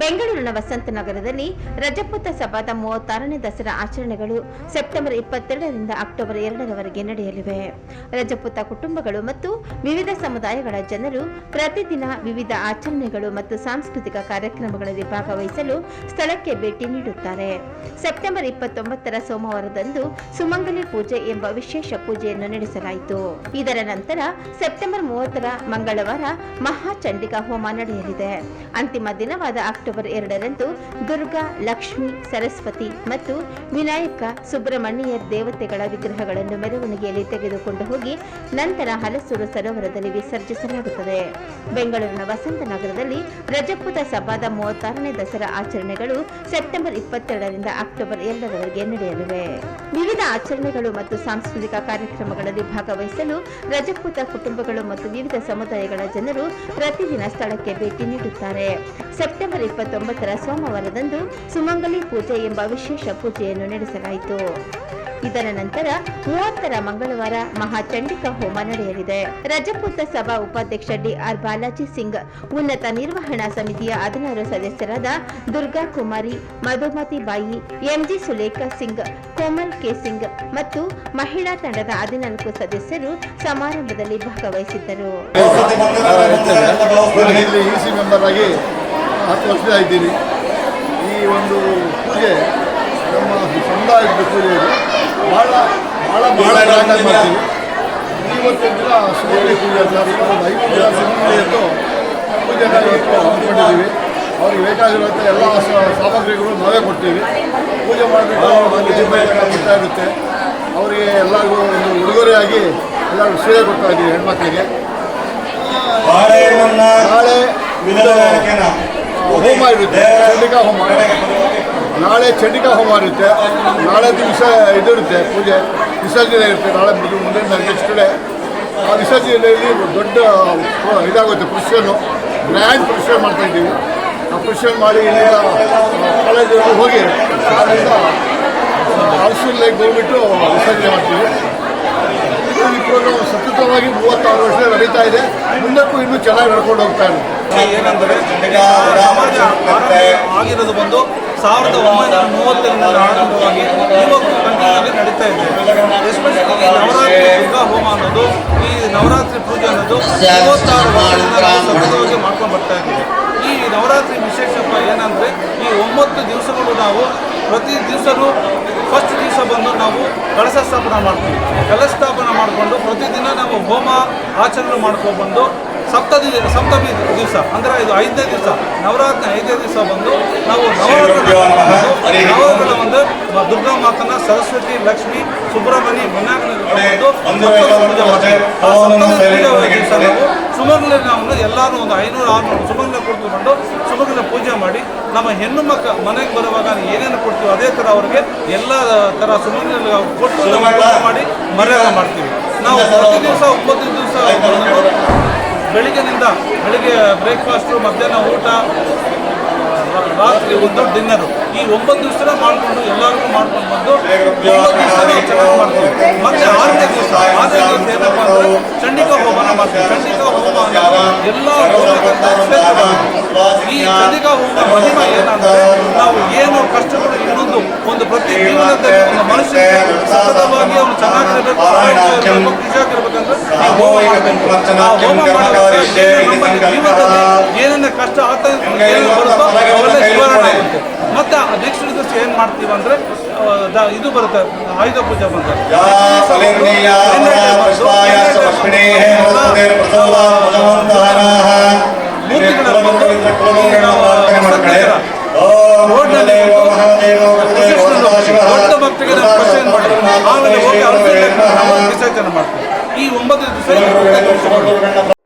ಬೆಂಗಳೂರಿನ ವಸಂತ ನಗರದಲ್ಲಿ ರಜಪೂತ ಸಭಾದ ಮೂವತ್ತಾರನೇ ದಸರಾ ಆಚರಣೆಗಳು ಸೆಪ್ಟೆಂಬರ್ ಇಪ್ಪತ್ತೆರಡರಿಂದ ಅಕ್ಟೋಬರ್ ಎರಡರವರೆಗೆ ನಡೆಯಲಿವೆ. ರಜಪೂತ ಕುಟುಂಬಗಳು ಮತ್ತು ವಿವಿಧ ಸಮುದಾಯಗಳ ಜನರು ಪ್ರತಿದಿನ ವಿವಿಧ ಆಚರಣೆಗಳು ಮತ್ತು ಸಾಂಸ್ಕೃತಿಕ ಕಾರ್ಯಕ್ರಮಗಳಲ್ಲಿ ಭಾಗವಹಿಸಲು ಸ್ಥಳಕ್ಕೆ ಭೇಟಿ ನೀಡುತ್ತಾರೆ. ಸೆಪ್ಟೆಂಬರ್ ಇಪ್ಪತ್ತೊಂಬತ್ತರ ಸೋಮವಾರದಂದು ಸುಮಂಗಲಿ ಪೂಜೆ ಎಂಬ ವಿಶೇಷ ಪೂಜೆಯನ್ನು ನಡೆಸಲಾಯಿತು. ಇದರ ನಂತರ ಸೆಪ್ಟೆಂಬರ್ ಮೂವತ್ತರ ಮಂಗಳವಾರ ಮಹಾಚಂಡಿಕಾ ಹೋಮ ನಡೆಯಲಿದೆ. ಅಂತಿಮ ದಿನವಾದ ಅಕ್ಟೋಬರ್ ಎರಡರಂದು ದುರ್ಗಾ, ಲಕ್ಷ್ಮಿ, ಸರಸ್ವತಿ ಮತ್ತು ವಿನಾಯಕ ಸುಬ್ರಹ್ಮಣ್ಯರ್ ದೇವತೆಗಳ ವಿಗ್ರಹಗಳನ್ನು ಮೆರವಣಿಗೆಯಲ್ಲಿ ತೆಗೆದುಕೊಂಡು ಹೋಗಿ ನಂತರ ಹಲಸೂರು ಸರೋವರದಲ್ಲಿ ವಿಸರ್ಜಿಸಲಾಗುತ್ತದೆ. ಬೆಂಗಳೂರಿನ ವಸಂತನಗರದಲ್ಲಿ ರಜಪೂತ ಸಭಾದ ಮೂವತ್ತಾರನೇ ದಸರಾ ಆಚರಣೆಗಳು ಸೆಪ್ಟೆಂಬರ್ ಇಪ್ಪತ್ತೆರಡರಿಂದ ಅಕ್ಟೋಬರ್ ಎರಡರವರೆಗೆ ನಡೆಯಲಿವೆ. ವಿವಿಧ ಆಚರಣೆಗಳು ಮತ್ತು ಸಾಂಸ್ಕೃತಿಕ ಕಾರ್ಯಕ್ರಮಗಳಲ್ಲಿ ಭಾಗವಹಿಸಲು ರಜಪೂತ ಕುಟುಂಬಗಳು ಮತ್ತು ವಿವಿಧ ಸಮುದಾಯಗಳ ಜನರು ಪ್ರತಿದಿನ ಸ್ಥಳಕ್ಕೆ ಭೇಟಿ ನೀಡುತ್ತಾರೆ. ಸೆಪ್ಟೆಂಬರ್ ಇಪ್ಪತ್ತೊಂಬತ್ತರ ಸೋಮವಾರದಂದು ಸುಮಂಗಲಿ ಪೂಜೆ ಎಂಬ ವಿಶೇಷ ಪೂಜೆಯನ್ನು ನಡೆಸಲಾಯಿತು. ಇದರ ನಂತರ ಮೂವತ್ತರ ಮಂಗಳವಾರ ಮಹಾಚಂಡಿಕಾ ಹೋಮ ನಡೆಯಲಿದೆ. ರಜಪೂತ ಸಭಾ ಉಪಾಧ್ಯಕ್ಷ ಡಿಆರ್ ಬಾಲಾಜಿ ಸಿಂಗ್ ಉನ್ನತ ನಿರ್ವಹಣಾ ಸಮಿತಿಯ ಹದಿನಾರು ಸದಸ್ಯರಾದ Durga Kumari Madhumati Bai M G Sulekha Singh Komal K Singh ಮತ್ತು ಮಹಿಳಾ ತಂಡದ ಹದಿನಾಲ್ಕು ಸದಸ್ಯರು ಸಮಾರಂಭದಲ್ಲಿ ಭಾಗವಹಿಸಿದ್ದರು. ಹತ್ತು ವರ್ಷ ಇದ್ದೀನಿ. ಈ ಒಂದು ಪೂಜೆ ನಮ್ಮ ಸಮುದಾಯದ ಪೂಜೆ ಬಹಳ ಭಾಳ ಭಾಳ ಭಾಳ ಗ್ರ್ಯಾಂಡಾಗಿ ಮಾಡ್ತೀವಿ. ಇವತ್ತಿನ ದಿನ ಸುಮಂಗಲಿ ಪೂಜೆ ಅಂತ ಒಂದು ಐದು ಪೂಜೆ ಇವತ್ತು ಹಮ್ಮಿಕೊಂಡಿದ್ದೀವಿ ಅವ್ರಿಗೆ ಬೇಕಾಗಿರುವಂಥ ಎಲ್ಲ ಸಾಮಗ್ರಿಗಳು ನಾವೇ ಕೊಡ್ತೀವಿ. ಪೂಜೆ ಮಾಡಬೇಕು ಬಿಡ್ತಾ ಇರುತ್ತೆ. ಅವರಿಗೆ ಎಲ್ಲರಿಗೂ ಒಂದು ಉಡುಗೊರೆಯಾಗಿ ಎಲ್ಲರಿಗೂ ಸೀರೆ ಕೊಡ್ತಾ ಇದ್ದೀವಿ ಹೆಣ್ಮಕ್ಳಿಗೆ. ನಾಳೆ ವಿನೋದನ ಹೋಮ ಇರುತ್ತೆ ಚಂಡಿಕಾ ಹೋಮ ನಾಳೆ ಚಂಡಿಕಾ ಹೋಮ ಇರುತ್ತೆ ನಾಳೆ ದಿವಸ ಇದಿರುತ್ತೆ ಪೂಜೆ ವಿಸರ್ಜನೆ ಇರುತ್ತೆ ನಾಳೆ ಮುಂದೆ ಮುಂದಿನ ನೆಕ್ಸ್ಟ್ ಡೇ ಆ ವಿಸರ್ಜನೆಯಲ್ಲಿ ದೊಡ್ಡ ಇದಾಗುತ್ತೆ ಪ್ರೊಸೆಷನ್ನು ಗ್ರ್ಯಾಂಡ್ ಪ್ರೊಸೆಷನ್ ಮಾಡ್ತಾ ಇದ್ದೀವಿ ಆ ಪ್ರೊಸೆಷನ್ ಮಾಡಿ ಇಲ್ಲಿಂದ ಕಾಲೇಜಿಗೆ ಹೋಗಿ ಆದ್ದರಿಂದ ಲೇಕ್ ಹೋಗ್ಬಿಟ್ಟು ವಿಸರ್ಜನೆ ಮಾಡ್ತೀವಿ ಈ ಪ್ರೋಗ್ರಾಮ್ ಸತತವಾಗಿ ಮೂವತ್ತಾರು ವರ್ಷ ನಡೀತಾ ಇದೆ ಮುಂದಕ್ಕೂ ಇನ್ನೂ ಚೆನ್ನಾಗಿ ನಡ್ಕೊಂಡು ಹೋಗ್ತಾ ಏನಂದರೆ ಆರಂಭ ಆಗಿರೋದು ಬಂದು ಸಾವಿರದ ಒಂಬೈನೂರ ಮೂವತ್ತರಿಂದ ಆರಂಭವಾಗಿ ಇವತ್ತು ಕಂಟಿನ್ಯೂ ನಡೀತಾ ಇದೆ. ಎಸ್ಪೆಷಲಿ ನವರಾತ್ರಿ ದುರ್ಗಾ ಹೋಮ ಅನ್ನೋದು, ಈ ನವರಾತ್ರಿ ಪೂಜೆ ಅನ್ನೋದು ಮೂವತ್ತಾರು ಮಾಡ್ಕೊಂಡು ಬರ್ತಾ ಇದ್ದೀವಿ. ಈ ನವರಾತ್ರಿ ವಿಶೇಷಪ್ಪ ಏನಂದರೆ, ಈ ಒಂಬತ್ತು ದಿವಸಗಳು ನಾವು ಪ್ರತಿ ದಿವಸನೂ ಫಸ್ಟ್ ದಿವಸ ಬಂದು ನಾವು ಕಳಶ ಸ್ಥಾಪನೆ ಮಾಡ್ತೀವಿ. ಕಲಶ ಸ್ಥಾಪನೆ ಮಾಡಿಕೊಂಡು ಪ್ರತಿದಿನ ನಾವು ಹೋಮ ಆಚರಣೆ ಮಾಡ್ಕೊಬಂದು ಸಪ್ತದಿ ಸಪ್ತಮಿ ದಿವಸ ಅಂದರೆ ಇದು ಐದನೇ ದಿವಸ ನವರಾತ್ರಿ ಐದನೇ ದಿವಸ ಬಂದು ನಾವು ನವರಾತ್ರಿ ಒಂದು ದುರ್ಗಾ ಮಾತನ ಸರಸ್ವತಿ ಲಕ್ಷ್ಮಿ ಸುಬ್ರಹ್ಮಣ್ಯ ವಿನಾಯಕನ. ದಿವಸ ನಾವು ಎಲ್ಲಾರು ಒಂದು ಐನೂರು ಆರುನೂರು ಸುಮಂಗಲ ಕುಳಿತುಕೊಂಡು ಸುಮಂಗಲ ಪೂಜೆ ಮಾಡಿ ನಮ್ಮ ಹೆಣ್ಣು ಮಕ್ಕ ಮನೆಗೆ ಬರುವಾಗ ಏನೇನು ಕೊಡ್ತೀವಿ ಅದೇ ಥರ ಅವರಿಗೆ ಎಲ್ಲ ಥರ ಸುಮಂಗಲ ಕೊಟ್ಟು ಮಾಡಿ ಮರ್ಯಾದೆ ಮಾಡ್ತೀವಿ. ನಾವು ಪ್ರತಿ ದಿವಸ ಒಂಬತ್ತು ದಿವಸ ಬೆಳಿಗ್ಗೆನಿಂದ ಬೆಳಿಗ್ಗೆ ಬ್ರೇಕ್ಫಾಸ್ಟು, ಮಧ್ಯಾಹ್ನ ಊಟ, ರಾತ್ರಿ ಒಂದು ಡಿನ್ನರು ಈ ಒಂಬತ್ತು ದಿವಸ ಮಾಡಿಕೊಂಡು ಎಲ್ಲರಿಗೂ ಮಾಡ್ಕೊಂಡು ಬಂದು ಚೆನ್ನಾಗಿ ಮಾಡ್ತೀವಿ ಮತ್ತೆ ಆರನೇ ದಿವಸ ಆರನೇ ದಿವಸ ಏನಪ್ಪ ಅಂದರೆ ಚಂಡಿಕಾ ಹೋಮನ ಮಾಡ್ತೀವಿ ಚಂಡಿಕ ಹೋಮ ಎಲ್ಲ. ಈ ಚಂಡಿಕಾ ಹೋಮ ಮಹಿಮ ಏನಂದ್ರೆ ನಾವು ಏನು ಕಷ್ಟಗಳು ಒಂದು ಪ್ರತಿ ಒಂದು ಮನುಷ್ಯ ಸತತವಾಗಿ ಅವನು ಚೆನ್ನಾಗಿರಬೇಕು ಆರೋಗ್ಯವಾಗಿರ್ಬೇಕು, ಖುಷಿಯಾಗಿರ್ಬೇಕಂದ್ರೆ ಈ ಹೋಮ ಮಾಡಬೇಕು ಆ ಹೋಮ ಮಾಡೋದ್ರಿಂದ ಏನು ನಮ್ಮ ಜೀವನದಲ್ಲಿ ಏನೇನು ಕಷ್ಟ ಆಗ್ತಾ ಏನೇನು ಬರುತ್ತೋ ಅವೆಲ್ಲ ನಿವಾರಣೆ ಆಗುತ್ತೆ ಮತ್ತೆ ನೆಕ್ಸ್ಟ್ ದಿವಸ ಏನ್ ಮಾಡ್ತೀವಿ ಅಂದ್ರೆ ಇದು ಬರುತ್ತೆ ಆಯುಧ ಪೂಜೆ ಬಂದ ಯಾ ಫಲಿನ್ಯಾವರ ಕ್ವಶನ್ ಮಾಡಿ ಆಮೇಲೆ ಹೋಗಿ ಅವ್ರ ವಿಸರ್ಜನೆ ಮಾಡ್ತೀವಿ ಈ ಒಂಬತ್ತು ದಿವಸ